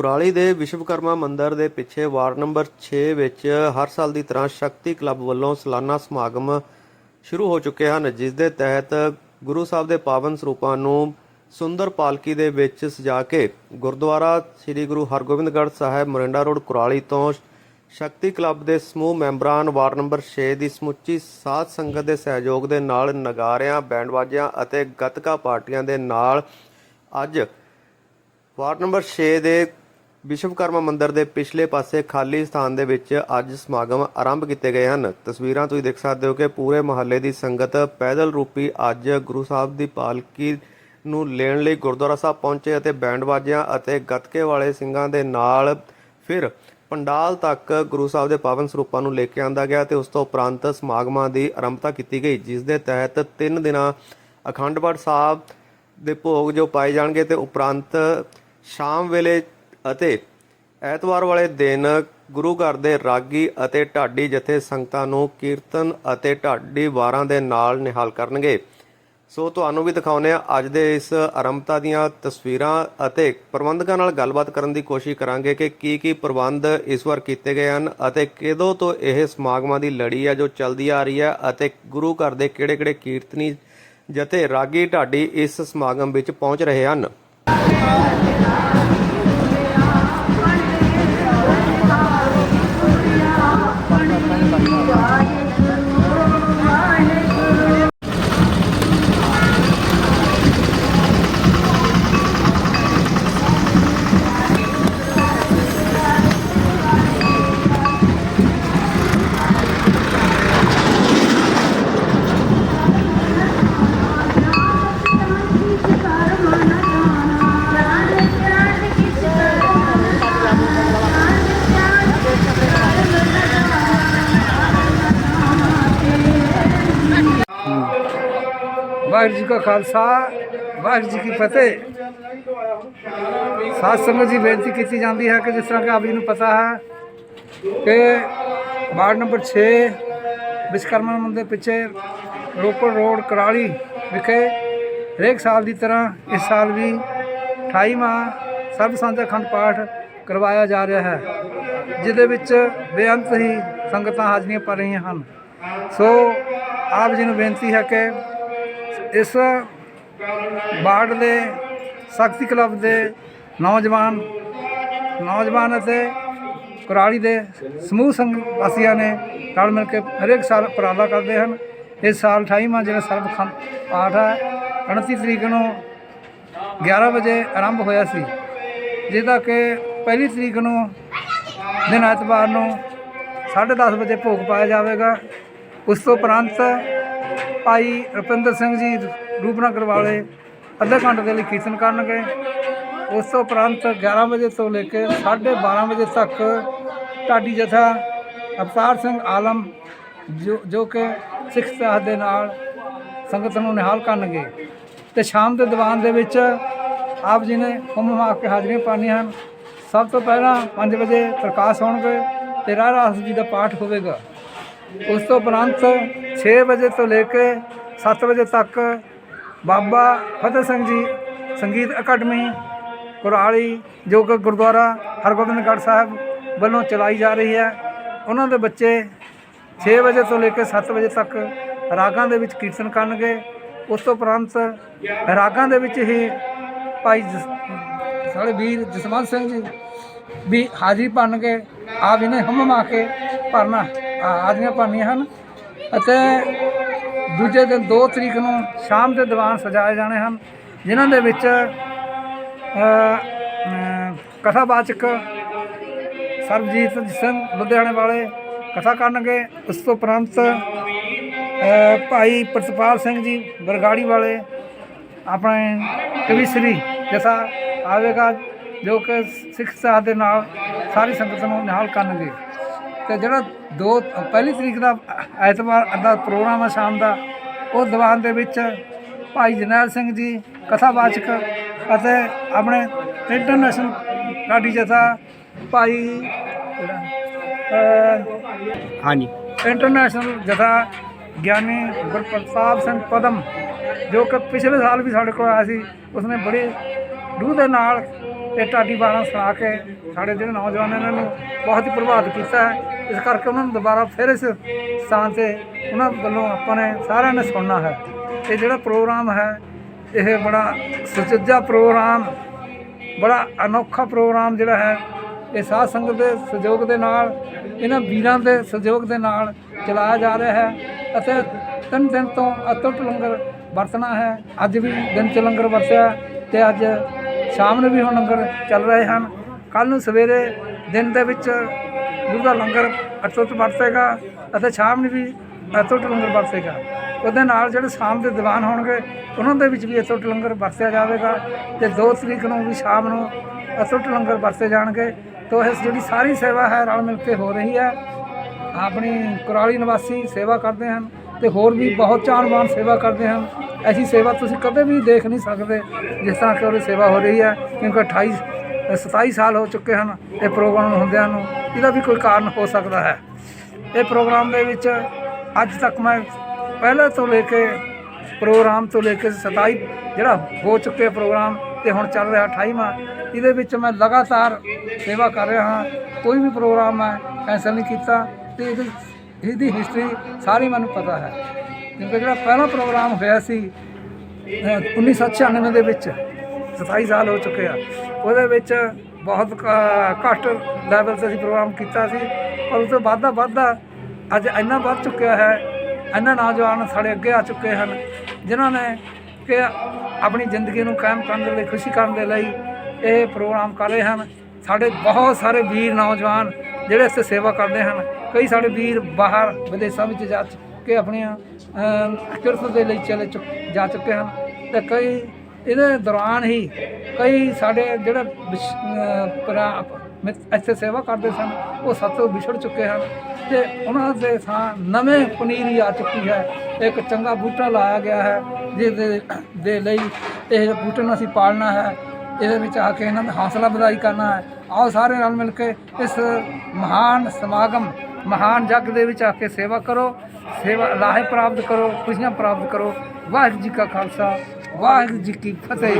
ਕੁਰਾਲੀ ਦੇ ਵਿਸ਼ਵਕਰਮਾ ਮੰਦਿਰ ਦੇ ਪਿੱਛੇ ਵਾਰਡ ਨੰਬਰ 6 ਵਿੱਚ ਹਰ ਸਾਲ ਦੀ ਤਰ੍ਹਾਂ ਸ਼ਕਤੀ ਕਲੱਬ ਵੱਲੋਂ ਸਾਲਾਨਾ ਸਮਾਗਮ ਸ਼ੁਰੂ ਹੋ ਚੁੱਕੇ ਹਨ, ਜਿਸ ਦੇ ਤਹਿਤ ਗੁਰੂ ਸਾਹਿਬ ਦੇ ਪਾਵਨ ਸਰੂਪਾਂ ਨੂੰ ਸੁੰਦਰ ਪਾਲਕੀ ਦੇ ਵਿੱਚ ਸਜਾ ਕੇ ਗੁਰਦੁਆਰਾ ਸ੍ਰੀ ਗੁਰੂ ਹਰਗੋਬਿੰਦਗੜ੍ਹ ਸਾਹਿਬ ਮੋਰਿੰਡਾ ਰੋਡ ਕੁਰਾਲੀ ਤੋਂ ਸ਼ਕਤੀ ਕਲੱਬ ਦੇ ਸਮੂਹ ਮੈਂਬਰਾਂ ਵਾਰਡ ਨੰਬਰ 6 ਦੀ ਸਮੁੱਚੀ ਸਾਧ ਸੰਗਤ ਦੇ ਸਹਿਯੋਗ ਦੇ ਨਾਲ ਨਗਾਰਿਆਂ ਬੈਂਡਬਾਜ਼ਿਆਂ ਅਤੇ ਗੱਤਕਾ ਪਾਰਟੀਆਂ ਦੇ ਨਾਲ ਅੱਜ ਵਾਰਡ ਨੰਬਰ 6 ਦੇ ਵਿਸ਼ਵਕਰਮਾ ਮੰਦਿਰ ਦੇ ਪਿਛਲੇ ਪਾਸੇ ਖਾਲੀ ਸਥਾਨ ਦੇ ਵਿੱਚ ਅੱਜ ਸਮਾਗਮ ਆਰੰਭ ਕੀਤੇ ਗਏ ਹਨ। ਤਸਵੀਰਾਂ ਤੁਸੀਂ ਦੇਖ ਸਕਦੇ ਹੋ ਕਿ ਪੂਰੇ ਮਹੱਲੇ ਦੀ ਸੰਗਤ ਪੈਦਲ ਰੂਪੀ ਅੱਜ ਗੁਰੂ ਸਾਹਿਬ ਦੀ ਪਾਲਕੀ ਨੂੰ ਲੈਣ ਲਈ ਗੁਰਦੁਆਰਾ ਸਾਹਿਬ ਪਹੁੰਚੇ ਅਤੇ ਬੈਂਡ ਬਾਜਿਆਂ ਅਤੇ ਗੱਤਕੇ ਵਾਲੇ ਸਿੰਘਾਂ ਦੇ ਨਾਲ ਫਿਰ ਪੰਡਾਲ ਤੱਕ ਗੁਰੂ ਸਾਹਿਬ ਦੇ ਪਾਵਨ ਸਰੂਪਾਂ ਨੂੰ ਲੈ ਕੇ ਆਂਦਾ ਗਿਆ ਤੇ ਉਸ ਤੋਂ ਉਪਰੰਤ ਸਮਾਗਮਾਂ ਦੀ ਆਰੰਭਤਾ ਕੀਤੀ ਗਈ, ਜਿਸ ਦੇ ਤਹਿਤ 3 ਦਿਨਾਂ ਅਖੰਡ ਪਾਠ ਸਾਹਿਬ ਦੇ ਭੋਗ ਜੋ ਪਾਏ ਜਾਣਗੇ ਤੇ ਉਪਰੰਤ ਸ਼ਾਮ ਵੇਲੇ ਅਤੇ ਐਤਵਾਰ ਵਾਲੇ ਦਿਨ ਗੁਰੂ ਘਰ ਦੇ ਰਾਗੀ ਅਤੇ ਢਾਡੀ ਜਥੇ ਸੰਗਤਾਂ ਨੂੰ ਕੀਰਤਨ ਅਤੇ ਢਾਡੀ ਵਾਰਾਂ ਦੇ ਨਾਲ ਨਿਹਾਲ ਕਰਨਗੇ। ਸੋ ਤੁਹਾਨੂੰ ਵੀ ਦਿਖਾਉਂਦੇ ਆ ਅੱਜ ਦੇ ਇਸ ਆਰੰਭਤਾ ਦੀਆਂ ਤਸਵੀਰਾਂ ਅਤੇ ਪ੍ਰਬੰਧਕਾਂ ਨਾਲ ਗੱਲਬਾਤ ਕਰਨ ਦੀ ਕੋਸ਼ਿਸ਼ ਕਰਾਂਗੇ ਕਿ ਕੀ ਕੀ ਪ੍ਰਬੰਧ ਇਸ ਵਾਰ ਕੀਤੇ ਗਏ ਹਨ ਅਤੇ ਕਿਦੋਂ ਤੋਂ ਇਹ ਸਮਾਗਮਾਂ ਦੀ ਲੜੀ ਹੈ ਜੋ ਚੱਲਦੀ ਆ ਰਹੀ ਹੈ ਅਤੇ ਗੁਰੂ ਘਰ ਦੇ ਕਿਹੜੇ-ਕਿਹੜੇ ਕੀਰਤਨੀ ਜਥੇ ਰਾਗੀ ਢਾਡੀ ਇਸ ਸਮਾਗਮ ਵਿੱਚ ਪਹੁੰਚ ਰਹੇ ਹਨ। ਵਾਹਿਗੁਰੂ ਜੀ ਕਾ ਖਾਲਸਾ, ਵਾਹਿਗੁਰੂ ਜੀ ਕੀ ਫਤਿਹ। ਸਾਧ ਸੰਗਤ ਜੀ, ਬੇਨਤੀ ਕੀਤੀ ਜਾਂਦੀ ਹੈ ਕਿ ਜਿਸ ਤਰ੍ਹਾਂ ਕਿ ਆਪ ਜੀ ਨੂੰ ਪਤਾ ਹੈ ਕਿ ਵਾਰਡ ਨੰਬਰ 6 ਵਿਸ਼ਕਰਮਾ ਮੰਦਿਰ ਪਿੱਛੇ ਰੋਪੜ ਰੋਡ ਕਰਾਲੀ ਵਿਖੇ ਹਰੇਕ ਸਾਲ ਦੀ ਤਰ੍ਹਾਂ ਇਸ ਸਾਲ ਵੀ 28ਵਾਂ ਸਰਬ ਸਾਂਝਾ ਅਖੰਡ ਪਾਠ ਕਰਵਾਇਆ ਜਾ ਰਿਹਾ ਹੈ, ਜਿਹਦੇ ਵਿੱਚ ਬੇਅੰਤ ਹੀ ਸੰਗਤਾਂ ਹਾਜ਼ਰੀਆਂ ਭਰ ਰਹੀਆਂ ਹਨ। ਸੋ ਆਪ ਜੀ ਨੂੰ ਬੇਨਤੀ ਹੈ ਕਿ ਇਸ ਵਾਰਡ ਦੇ ਸ਼ਕਤੀ ਕਲੱਬ ਦੇ ਨੌਜਵਾਨ ਨੌਜਵਾਨ ਅਤੇ ਕੁਰਾਲੀ ਦੇ ਸਮੂਹ ਸੰਘ ਵਾਸੀਆਂ ਨੇ ਰਲ ਮਿਲ ਕੇ ਹਰੇਕ ਸਾਲ ਉਪਰਾਲਾ ਕਰਦੇ ਹਨ। ਇਸ ਸਾਲ 28ਵਾਂ ਜਿਹੜਾ ਸਰਬਖੰਡ ਪਾਠ ਹੈ 29 ਤਰੀਕ ਨੂੰ 11 ਵਜੇ ਆਰੰਭ ਹੋਇਆ ਸੀ। ਜਿਹਦਾ ਕਿ ਪਹਿਲੀ ਤਰੀਕ ਨੂੰ ਦਿਨ ਐਤਵਾਰ ਨੂੰ 10:30 ਵਜੇ ਭੋਗ ਪਾਇਆ ਜਾਵੇਗਾ। ਉਸ ਤੋਂ ਉਪਰੰਤ ਭਾਈ ਰੁਪਿੰਦਰ ਸਿੰਘ ਜੀ ਰੂਪਨਗਰ ਵਾਲੇ ਅੱਧੇ ਘੰਟੇ ਦੇ ਲਈ ਕੀਰਤਨ ਕਰਨਗੇ। ਉਸ ਤੋਂ ਉਪਰੰਤ 11 ਵਜੇ ਤੋਂ ਲੈ ਕੇ 12:30 ਵਜੇ ਤੱਕ ਢਾਡੀ ਜਥਾ ਅਵਤਾਰ ਸਿੰਘ ਆਲਮ ਜੋ ਜੋ ਕਿ ਸਿੱਖ ਸਾਹਿਤ ਦੇ ਨਾਲ ਸੰਗਤ ਨੂੰ ਨਿਹਾਲ ਕਰਨਗੇ। ਤੇ ਸ਼ਾਮ ਦੇ ਦੀਵਾਨ ਦੇ ਵਿੱਚ ਆਪ ਜੀ ਨੇ ਹੁਮ ਹੁਮਾ ਕੇ ਹਾਜ਼ਰੀਆਂ ਪਾਉਣੀਆਂ ਹਨ। ਸਭ ਤੋਂ ਪਹਿਲਾਂ 5 ਵਜੇ ਪ੍ਰਕਾਸ਼ ਹੋਣਗੇ ਤੇ ਰਾਹ ਰਾਸ ਜੀ ਦਾ ਪਾਠ ਹੋਵੇਗਾ। ਉਸ ਤੋਂ ਉਪਰੰਤ 6 ਵਜੇ ਤੋਂ ਲੈ ਕੇ 7 ਵਜੇ ਤੱਕ ਬਾਬਾ ਫਤਿਹ ਸਿੰਘ ਜੀ ਸੰਗੀਤ ਅਕੈਡਮੀ, ਕੁਰਾਲੀ, ਜੋ ਕਿ ਗੁਰਦੁਆਰਾ ਹਰਗੋਬਿੰਦਗੜ੍ਹ ਸਾਹਿਬ ਵੱਲੋਂ ਚਲਾਈ ਜਾ ਰਹੀ ਹੈ। ਉਹਨਾਂ ਦੇ ਬੱਚੇ 6 ਵਜੇ ਤੋਂ ਲੈ ਕੇ 7 ਵਜੇ ਤੱਕ ਰਾਗਾਂ ਦੇ ਵਿੱਚ ਕੀਰਤਨ ਕਰਨਗੇ। ਉਸ ਤੋਂ ਉਪਰੰਤ ਰਾਗਾਂ ਦੇ ਵਿੱਚ ਹੀ ਭਾਈ ਜਸ- ਸਾਡੇ ਵੀਰ ਜਸਵੰਤ ਸਿੰਘ ਜੀ ਵੀ ਹਾਜ਼ਰੀ ਭਰਨਗੇ। ਆਪ ਇਹਨੇ ਹਮਮਾ ਕੇ ਭਰਨਾ। ਹਾਜ਼ਰੀਆਂ ਭਰਨੀਆਂ ਹਨ ਅਤੇ ਦੂਜੇ ਦਿਨ 2 ਤਰੀਕ ਨੂੰ ਸ਼ਾਮ ਦੇ ਦੀਵਾਨ ਸਜਾਏ ਜਾਣੇ ਹਨ, ਜਿਨ੍ਹਾਂ ਦੇ ਵਿੱਚ ਕਥਾਵਾਚਕ ਸਰਬਜੀਤ ਸਿੰਘ ਲੁਧਿਆਣੇ ਵਾਲੇ ਕਥਾ ਕਰਨਗੇ। ਉਸ ਤੋਂ ਉਪਰੰਤ ਭਾਈ ਪ੍ਰਤਪਾਲ ਸਿੰਘ ਜੀ ਬਰਗਾੜੀ ਵਾਲੇ ਆਪਣੇ ਕਵੀ ਸ਼੍ਰੀ ਜੈਸਾ ਆਵੇਗਾ, ਜੋ ਕਿ ਸਿੱਖ ਸਾਹਿਬ ਦੇ ਨਾਲ ਸਾਰੀ ਸੰਗਤ ਨੂੰ ਨਿਹਾਲ ਕਰਨਗੇ। ਤੇ ਜਿਹੜਾ ਦੋ ਪਹਿਲੀ ਤਰੀਕ ਦਾ ਐਤਵਾਰ ਦਾ ਪ੍ਰੋਗਰਾਮ ਹੈ ਸ਼ਾਮ ਦਾ ਉਹ ਦੀਵਾਨ ਦੇ ਵਿੱਚ ਭਾਈ ਜਰਨੈਲ ਸਿੰਘ ਜੀ ਕਥਾਵਾਚਕ ਅਤੇ ਆਪਣੇ ਇੰਟਰਨੈਸ਼ਨਲ ਕਾਡੀ ਜਥਾ ਭਾਈ ਹਾਂਜੀ। ਇੰਟਰਨੈਸ਼ਨਲ ਜਥਾ ਗਿਆਨੀ ਗੁਰਪ੍ਰਤਾਪ ਸਿੰਘ ਪਦਮ ਜੋ ਕਿ ਪਿਛਲੇ ਸਾਲ ਵੀ ਸਾਡੇ ਕੋਲ ਆਇਆ ਸੀ ਉਸਨੇ ਬੜੀ ਰੂਹ ਦੇ ਨਾਲ ਤੇ ਢਾਡੀ ਬਾਰਾਂ ਸੁਣਾ ਕੇ ਸਾਡੇ ਜਿਹੜੇ ਨੌਜਵਾਨ ਨੇ ਇਹਨਾਂ ਨੂੰ ਬਹੁਤ ਹੀ ਪ੍ਰਭਾਵਿਤ ਕੀਤਾ ਹੈ। ਇਸ ਕਰਕੇ ਉਹਨਾਂ ਨੂੰ ਦੁਬਾਰਾ ਫਿਰ ਇਸ ਸਥਾਨ ਤੇ ਉਹਨਾਂ ਵੱਲੋਂ ਆਪਾਂ ਨੇ ਸਾਰਿਆਂ ਨੇ ਸੁਣਨਾ ਹੈ। ਇਹ ਜਿਹੜਾ ਪ੍ਰੋਗਰਾਮ ਹੈ, ਇਹ ਬੜਾ ਸੁਚੱਜਾ ਪ੍ਰੋਗਰਾਮ, ਬੜਾ ਅਨੋਖਾ ਪ੍ਰੋਗਰਾਮ ਜਿਹੜਾ ਹੈ, ਇਹ ਸਾਧ ਸੰਗਤ ਦੇ ਸਹਿਯੋਗ ਦੇ ਨਾਲ, ਇਹਨਾਂ ਵੀਰਾਂ ਦੇ ਸਹਿਯੋਗ ਦੇ ਨਾਲ ਚਲਾਇਆ ਜਾ ਰਿਹਾ ਹੈ ਅਤੇ ਤਿੰਨ ਦਿਨ ਤੋਂ ਅਤੁੱਟ ਲੰਗਰ ਵਰਤਣਾ ਹੈ। ਅੱਜ ਵੀ ਦਿਨ ਚ ਲੰਗਰ ਵਰਤਿਆ ਤੇ ਅੱਜ ਸ਼ਾਮ ਨੂੰ ਵੀ ਹੁਣ ਲੰਗਰ ਚੱਲ ਰਹੇ ਹਨ। ਕੱਲ ਨੂੰ ਸਵੇਰੇ ਦਿਨ ਦੇ ਵਿੱਚ ਗੁਰੂ ਦਾ ਲੰਗਰ ਅਤੁੱਟ ਵਰਤੇਗਾ ਅਤੇ ਸ਼ਾਮ ਨੂੰ ਵੀ ਅਤੁੱਟ ਲੰਗਰ ਵਰਤੇਗਾ। ਉਹਦੇ ਨਾਲ ਜਿਹੜੇ ਸ਼ਾਮ ਦੇ ਦੀਵਾਨ ਹੋਣਗੇ, ਉਹਨਾਂ ਦੇ ਵਿੱਚ ਵੀ ਅਤੁੱਟ ਲੰਗਰ ਵਰਤਿਆ ਜਾਵੇਗਾ ਤੇ 2 ਤਰੀਕ ਨੂੰ ਵੀ ਸ਼ਾਮ ਨੂੰ ਅਤੁੱਟ ਲੰਗਰ ਵਰਤੇ ਜਾਣਗੇ। ਤੋ ਇਸ ਜਿਹੜੀ ਸਾਰੀ ਸੇਵਾ ਹੈ, ਰਲ ਮਿਲ ਕੇ ਹੋ ਰਹੀ ਹੈ। ਆਪਣੀ ਕੁਰਾਲੀ ਨਿਵਾਸੀ ਸੇਵਾ ਕਰਦੇ ਹਨ ਤੇ ਹੋਰ ਵੀ ਬਹੁਤ ਚਾਨਵਾਨ ਸੇਵਾ ਕਰਦੇ ਹਨ। ਐਸੀ ਸੇਵਾ ਤੁਸੀਂ ਕਦੇ ਵੀ ਦੇਖ ਨਹੀਂ ਸਕਦੇ ਜਿਸ ਤਰ੍ਹਾਂ ਕਿ ਉਹਦੀ ਸੇਵਾ ਹੋ ਰਹੀ ਹੈ ਕਿਉਂਕਿ 28 ਅ, 27 ਸਾਲ ਹੋ ਚੁੱਕੇ ਹਨ ਇਹ ਪ੍ਰੋਗਰਾਮ ਹੁੰਦਿਆਂ ਨੂੰ ਇਹਦਾ ਵੀ ਕੋਈ ਕਾਰਨ ਹੋ ਸਕਦਾ ਹੈ। ਇਹ ਪ੍ਰੋਗਰਾਮ ਦੇ ਵਿੱਚ ਅੱਜ ਤੱਕ ਮੈਂ ਪਹਿਲਾਂ ਤੋਂ ਲੈ ਕੇ ਪ੍ਰੋਗਰਾਮ ਤੋਂ ਲੈ ਕੇ 27 ਜਿਹੜਾ ਹੋ ਚੁੱਕੇ ਪ੍ਰੋਗਰਾਮ ਤੇ ਹੁਣ ਚੱਲ ਰਿਹਾ 28ਵਾਂ ਇਹਦੇ ਵਿੱਚ ਮੈਂ ਲਗਾਤਾਰ ਸੇਵਾ ਕਰ ਰਿਹਾ ਹਾਂ। ਕੋਈ ਵੀ ਪ੍ਰੋਗਰਾਮ ਮੈਂ ਕੈਂਸਲ ਨਹੀਂ ਕੀਤਾ ਤੇ ਇਹਦੀ ਹਿਸਟਰੀ ਸਾਰੀ ਮੈਨੂੰ ਪਤਾ ਹੈ। ਕਿਉਂਕਿ ਜਿਹੜਾ ਪਹਿਲਾ ਪ੍ਰੋਗਰਾਮ ਹੋਇਆ ਸੀ, ਅਹ 1996 ਦੇ ਵਿੱਚ 27 ਸਾਲ ਹੋ ਚੁੱਕੇ ਆ। ਉਹਦੇ ਵਿੱਚ ਬਹੁਤ ਘ- ਘੱਟ ਲੈਵਲ ਤੇ ਅਸੀਂ ਪ੍ਰੋਗਰਾਮ ਕੀਤਾ ਸੀ। ਪਰ ਉਸ ਤੋਂ ਵੱਧਦਾ ਵੱਧਦਾ ਅੱਜ ਇੰਨਾ ਵੱਧ ਚੁੱਕਿਆ ਹੈ, ਇੰਨਾ ਨੌਜਵਾਨ ਸਾਡੇ ਅੱਗੇ ਆ ਚੁੱਕੇ ਹਨ, ਜਿਨ੍ਹਾਂ ਨੇ ਕਿ ਆਪਣੀ ਜ਼ਿੰਦਗੀ ਨੂੰ ਕਾਇਮ ਕਰਨ ਦੇ ਲਈ, ਖੁਸ਼ੀ ਕਰਨ ਦੇ ਲਈ ਇਹ ਪ੍ਰੋਗਰਾਮ ਕਰ ਰਹੇ ਹਨ। ਸਾਡੇ ਬਹੁਤ ਸਾਰੇ ਵੀਰ ਨੌਜਵਾਨ ਜਿਹੜੇ ਇਸ 'ਤੇ ਸੇਵਾ ਕਰਦੇ ਹਨ। ਕਈ ਸਾਡੇ ਵੀਰ ਬਾਹਰ ਵਿਦੇਸ਼ਾਂ ਵਿੱਚ ਜਾ ਕੇ ਆਪਣੀਆਂ ਕਿਰਤ ਦੇ ਲਈ ਚਲੇ ਚੁੱਕ- ਜਾ ਚੁੱਕੇ ਹਨ। ਤੇ ਕਈ ਇਹਦੇ ਦੌਰਾਨ ਹੀ ਕਈ ਸਾਡੇ ਜਿਹੜੇ ਵਿਸ਼- ਅਹ, ਇੱਥੇ ਸੇਵਾ ਕਰਦੇ ਸਨ ਉਹ ਸਾਤੋਂ ਵਿਛੜ ਚੁੱਕੇ ਹਨ। ਤੇ ਉਹਨਾਂ ਦੇ ਥਾਂ ਨਵੇਂ ਪਨੀਰੀ ਆ ਚੁੱਕੀ ਹੈ। ਇੱਕ ਚੰਗਾ ਬੂਟਾ ਲਾਇਆ ਗਿਆ ਹੈ ਜਿਹਦੇ ਦੇ ਲਈ ਇਹ ਬੂਟੇ ਨੂੰ ਅਸੀਂ ਪਾਲਣਾ ਹੈ। ਇਹਦੇ ਵਿੱਚ ਆ ਕੇ ਇਹਨਾਂ ਦਾ ਹੌਸਲਾ ਵਧਾਈ ਕਰਨਾ ਹੈ। ਆਓ ਸਾਰੇ ਰਲ ਮਿਲ ਕੇ ਇਸ ਮਹਾਨ ਸਮਾਗਮ ਮਹਾਨ ਜਗ ਦੇ ਵਿੱਚ ਆ ਕੇ ਸੇਵਾ ਕਰੋ। ਸੇਵਾ ਲਾਹੇ ਪ੍ਰਾਪਤ ਕਰੋ, ਖੁਸ਼ੀਆਂ ਪ੍ਰਾਪਤ ਕਰੋ। ਵਾਹਿਗੁਰੂ ਜੀ ਕਾ ਖਾਲਸਾ, ਵਾਹਿਗੁਰੂ ਜੀ ਕੀ ਫਤਿਹ।